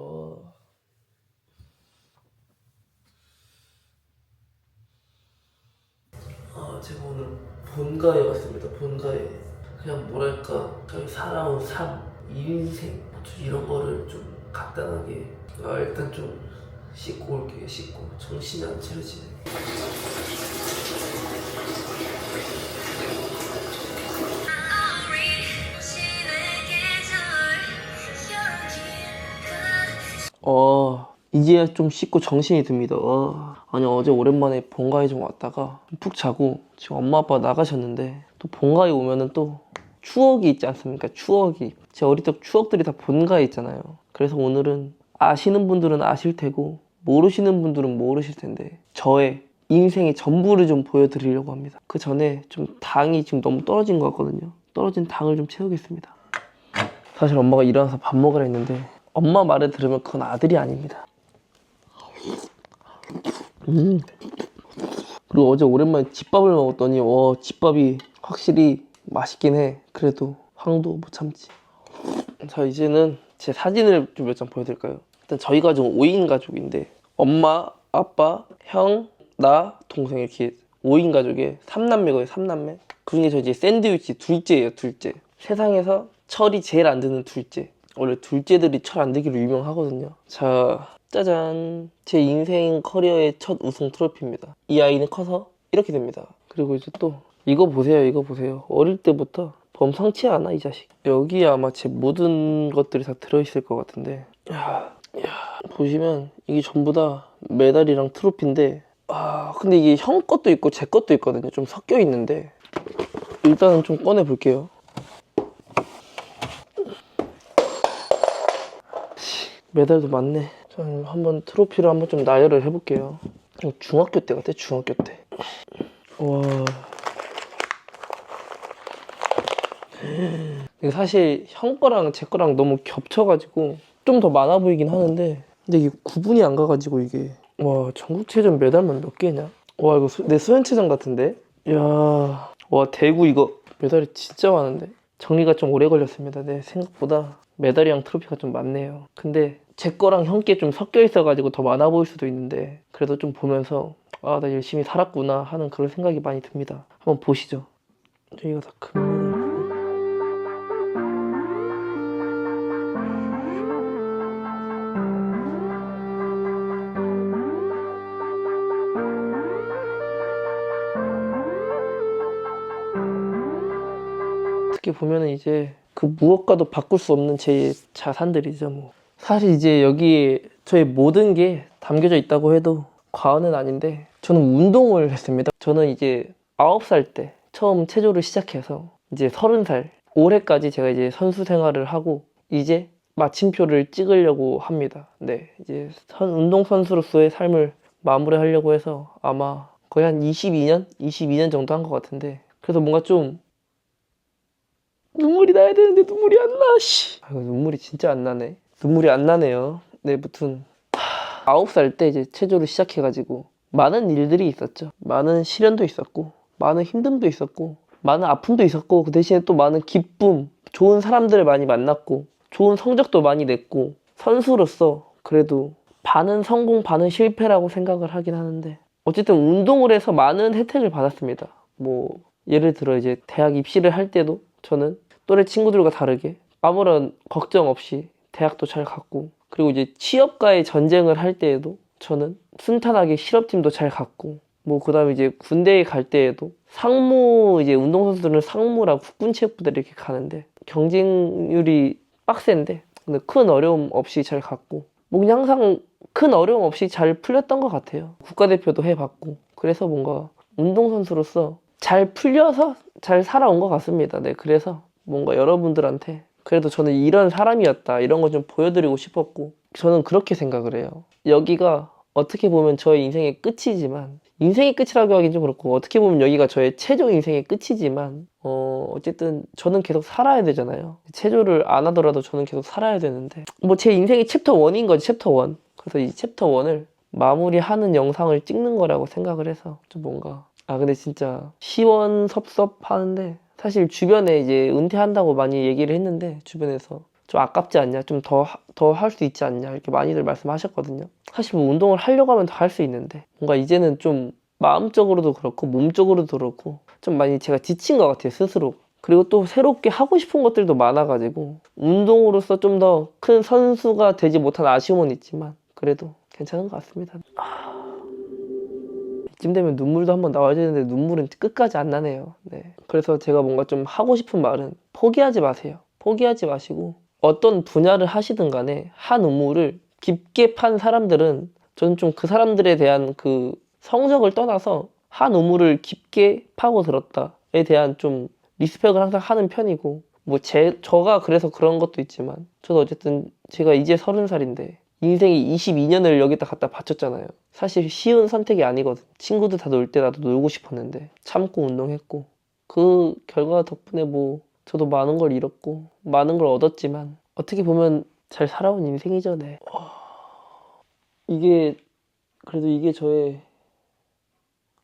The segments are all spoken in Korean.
어. 아, 제가 오늘 본가에 왔습니다. 본가에 그냥 뭐랄까 저희 살아온 삶, 인생 좀 이런 거를 좀 간단하게 아, 일단 좀 씻고 올게요. 씻고 정신이 안 차려지네. 어 이제야 좀 씻고 정신이 듭니다. 어. 아니 어제 오랜만에 본가에 좀 왔다가 푹 자고 지금 엄마 아빠 나가셨는데 또 본가에 오면은 또 추억이 있지 않습니까? 추억이 제 어릴 적 추억들이 다 본가에 있잖아요. 그래서 오늘은 아시는 분들은 아실 테고 모르시는 분들은 모르실 텐데 저의 인생의 전부를 좀 보여드리려고 합니다. 그 전에 좀 당이 지금 너무 떨어진 것 같거든요. 떨어진 당을 좀 채우겠습니다. 사실 엄마가 일어나서 밥 먹으라 했는데 엄마 말을 들으면 그건 아들이 아닙니다. 음. 그리고 어제 오랜만에 집밥을 먹었더니 와 집밥이 확실히 맛있긴 해. 그래도 황도 못 참지. 자 이제는 제 사진을 좀 몇 장 보여드릴까요? 일단 저희 가족은 5인 가족인데 엄마, 아빠, 형, 나, 동생 이렇게 5인 가족에 3남매거든요 3남매 그 중에 저 이제 샌드위치 둘째예요 둘째 세상에서 철이 제일 안 드는 둘째 원래 둘째들이 철안 들기로 유명하거든요. 자 짜잔. 제 인생 커리어의 첫 우승 트로피입니다. 이 아이는 커서 이렇게 됩니다. 그리고 이제 또 이거 보세요 이거 보세요. 어릴 때부터 범상치 않아 이 자식. 여기에 아마 제 모든 것들이 다 들어있을 것 같은데. 야, 야, 보시면 이게 전부 다 메달이랑 트로피인데 아 근데 이게 형 것도 있고 제 것도 있거든요. 좀 섞여 있는데. 일단은 좀 꺼내 볼게요 메달도 많네. 자 한번 트로피를 한번 좀 나열을 해볼게요. 어, 중학교 때 같아 중학교 때 와. 이게 사실 형 거랑 제 거랑 너무 겹쳐가지고 좀 더 많아 보이긴 하는데 근데 이게 구분이 안 가가지고 이게. 와 전국체전 메달만 몇 개냐? 와 이거 수- 내 수현체전 같은데? 이야. 와 대구 이거. 메달이 진짜 많은데? 정리가 좀 오래 걸렸습니다 내 생각보다 메달이랑 트로피가 좀 많네요. 근데 제 거랑 형게좀 섞여 있어가지고 더 많아 보일 수도 있는데 그래도 좀 보면서 아 나 열심히 살았구나 하는 그런 생각이 많이 듭니다. 한번 보시죠. 저희가 다 금메달. 어떻게 보면은 이제 그 무엇과도 바꿀 수 없는 제 자산들이죠 뭐. 사실 이제 여기 저의 모든 게 담겨져 있다고 해도 과언은 아닌데 저는 운동을 했습니다. 저는 이제 9살 때 처음 체조를 시작해서 이제 30살 올해까지 제가 이제 선수 생활을 하고 이제 마침표를 찍으려고 합니다. 네 이제 선- 운동 선수로서의 삶을 마무리하려고 해서 아마 거의 한 22년? 22년 정도 한 것 같은데 그래서 뭔가 좀 눈물이 나야 되는데 눈물이 안 나, 씨. 아이고, 눈물이 진짜 안 나네. 눈물이 안 나네요. 네, 무튼. 하, 아홉 살 때 이제 체조를 시작해가지고, 많은 일들이 있었죠. 많은 시련도 있었고, 많은 힘듦도 있었고, 많은 아픔도 있었고, 그 대신에 또 많은 기쁨, 좋은 사람들을 많이 만났고, 좋은 성적도 많이 냈고, 선수로서 그래도 반은 성공, 반은 실패라고 생각을 하긴 하는데, 어쨌든 운동을 해서 많은 혜택을 받았습니다. 뭐, 예를 들어 이제 대학 입시를 할 때도 저는 또래 친구들과 다르게 아무런 걱정 없이 대학도 잘 갔고 그리고 이제 취업과의 전쟁을 할 때에도 저는 순탄하게 실업팀도 잘 갔고 뭐 그다음에 이제 군대에 갈 때에도 상무 이제 운동선수들은 상무랑 국군체육부대 이렇게 가는데 경쟁률이 빡센데 근데 큰 어려움 없이 잘 갔고 뭐 그냥 항상 큰 어려움 없이 잘 풀렸던 것 같아요. 국가대표도 해봤고 그래서 뭔가 운동선수로서 잘 풀려서 잘 살아온 것 같습니다. 네, 그래서 뭔가 여러분들한테 그래도 저는 이런 사람이었다 이런 거좀 보여드리고 싶었고 저는 그렇게 생각을 해요. 여기가 어떻게 보면 저의 인생의 끝이지만 인생의 끝이라고 하긴 좀 그렇고 어떻게 보면 여기가 저의 체조 인생의 끝이지만 어 어쨌든 저는 계속 살아야 되잖아요. 체조를 안 하더라도 저는 계속 살아야 되는데 뭐 제 인생의 챕터 1인 거지 챕터 1. 그래서 이 챕터 1을 마무리하는 영상을 찍는 거라고 생각을 해서 좀 뭔가 아 근데 진짜 시원섭섭하는데 사실 주변에 이제 은퇴한다고 많이 얘기를 했는데 주변에서 좀 아깝지 않냐, 좀 더 더 할 수 있지 않냐 이렇게 많이들 말씀하셨거든요. 사실 뭐 운동을 하려고 하면 더 할 수 있는데 뭔가 이제는 좀 마음적으로도 그렇고 몸적으로도 그렇고 좀 많이 제가 지친 것 같아요 스스로. 그리고 또 새롭게 하고 싶은 것들도 많아가지고 운동으로서 좀 더 큰 선수가 되지 못한 아쉬움은 있지만 그래도 괜찮은 것 같습니다. 아, 이쯤 되면 눈물도 한번 나와야 되는데 눈물은 끝까지 안 나네요. 네. 그래서 제가 뭔가 좀 하고 싶은 말은 포기하지 마세요. 포기하지 마시고 어떤 분야를 하시든 간에 한 우물을 깊게 판 사람들은 저는 좀 그 사람들에 대한 그 성적을 떠나서 한 우물을 깊게 파고 들었다에 대한 좀 리스펙을 항상 하는 편이고 뭐 제 저가 그래서 그런 것도 있지만 저도 어쨌든 제가 이제 서른 살인데 인생이 22년을 여기다 갖다 바쳤잖아요. 사실 쉬운 선택이 아니거든. 친구들 다 놀 때 나도 놀고 싶었는데 참고 운동했고 그 결과 덕분에 뭐 저도 많은 걸 잃었고 많은 걸 얻었지만 어떻게 보면 잘 살아온 인생이죠, 네. 와, 이게 그래도 이게 저의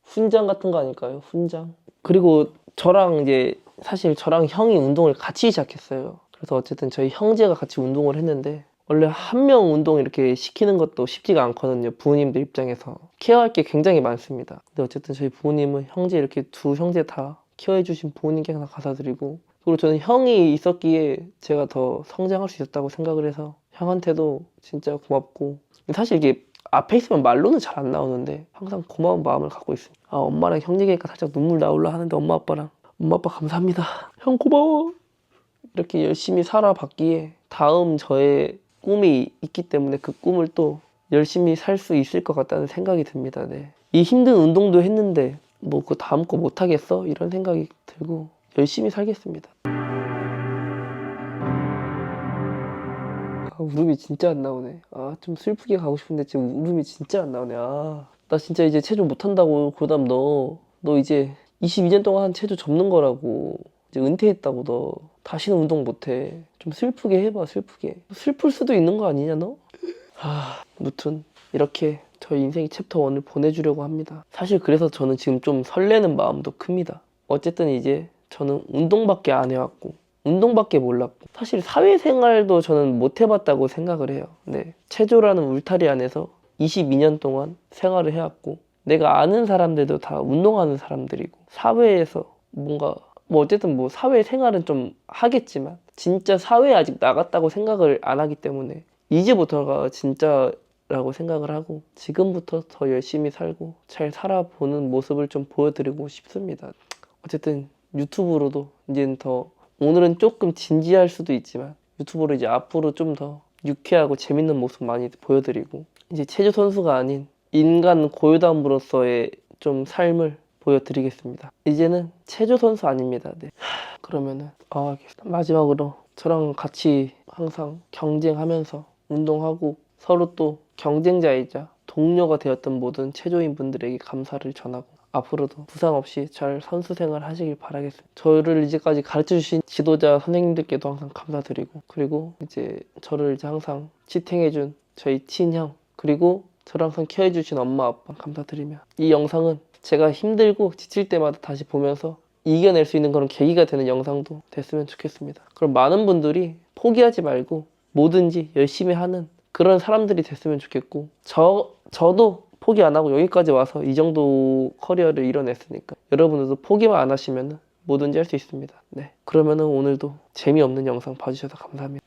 훈장 같은 거 아닐까요? 훈장. 그리고 저랑 이제 사실 저랑 형이 운동을 같이 시작했어요. 그래서 어쨌든 저희 형제가 같이 운동을 했는데 원래 한 명 운동 이렇게 시키는 것도 쉽지가 않거든요. 부모님들 입장에서 케어할 게 굉장히 많습니다. 근데 어쨌든 저희 부모님은 형제 이렇게 두 형제 다 케어해 주신 부모님께 항상 감사드리고 그리고 저는 형이 있었기에 제가 더 성장할 수 있었다고 생각을 해서 형한테도 진짜 고맙고 사실 이게 앞에 있으면 말로는 잘 안 나오는데 항상 고마운 마음을 갖고 있습니다. 아 엄마랑 형 얘기하니까 살짝 눈물 나올라 하는데 엄마 아빠랑 엄마 아빠 감사합니다. 형 고마워. 이렇게 열심히 살아봤기에 다음 저의 꿈이 있기 때문에 그 꿈을 또 열심히 살 수 있을 것 같다는 생각이 듭니다. 네. 이 힘든 운동도 했는데 뭐 그 다음 거 못 하겠어 이런 생각이 들고 열심히 살겠습니다. 아, 울음이 진짜 안 나오네. 아, 좀 슬프게 가고 싶은데 지금 울음이 진짜 안 나오네. 아, 나 진짜 이제 체조 못 한다고 고담 너, 너 이제 22년 동안 체조 접는 거라고. 이제 은퇴했다고 너. 다시는 운동 못 해. 좀 슬프게 해봐, 슬프게. 슬플 수도 있는 거 아니냐, 너? 아, 무튼 이렇게 저희 인생의 챕터 1을 보내주려고 합니다. 사실 그래서 저는 지금 좀 설레는 마음도 큽니다. 어쨌든 이제 저는 운동밖에 안 해왔고 운동밖에 몰랐고 사실 사회생활도 저는 못 해봤다고 생각을 해요. 네. 체조라는 울타리 안에서 22년 동안 생활을 해왔고 내가 아는 사람들도 다 운동하는 사람들이고 사회에서 뭔가 뭐 어쨌든 뭐 사회 생활은 좀 하겠지만 진짜 사회에 아직 나갔다고 생각을 안 하기 때문에 이제부터가 진짜라고 생각을 하고 지금부터 더 열심히 살고 잘 살아보는 모습을 좀 보여드리고 싶습니다. 어쨌든 유튜브로도 이제는 더 오늘은 조금 진지할 수도 있지만 유튜브로 이제 앞으로 좀 더 유쾌하고 재밌는 모습 많이 보여드리고 이제 체조 선수가 아닌 인간 고유담으로서의 좀 삶을 보여드리겠습니다. 이제는 체조 선수 아닙니다. 네. 하, 그러면은 아. 마지막으로 저랑 같이 항상 경쟁하면서 운동하고 서로 또 경쟁자이자 동료가 되었던 모든 체조인 분들에게 감사를 전하고 앞으로도 부상 없이 잘 선수 생활 하시길 바라겠습니다. 저를 이제까지 가르쳐 주신 지도자 선생님들께도 항상 감사드리고 그리고 이제 저를 이제 항상 지탱해 준 저희 친형 그리고 저를 항상 케어해 주신 엄마 아빠 감사드리며 이 영상은 제가 힘들고 지칠 때마다 다시 보면서 이겨낼 수 있는 그런 계기가 되는 영상도 됐으면 좋겠습니다. 그럼 많은 분들이 포기하지 말고 뭐든지 열심히 하는 그런 사람들이 됐으면 좋겠고 저 저도 포기 안 하고 여기까지 와서 이 정도 커리어를 이뤄냈으니까 여러분들도 포기만 안 하시면 뭐든지 할 수 있습니다. 네. 그러면은 오늘도 재미없는 영상 봐주셔서 감사합니다.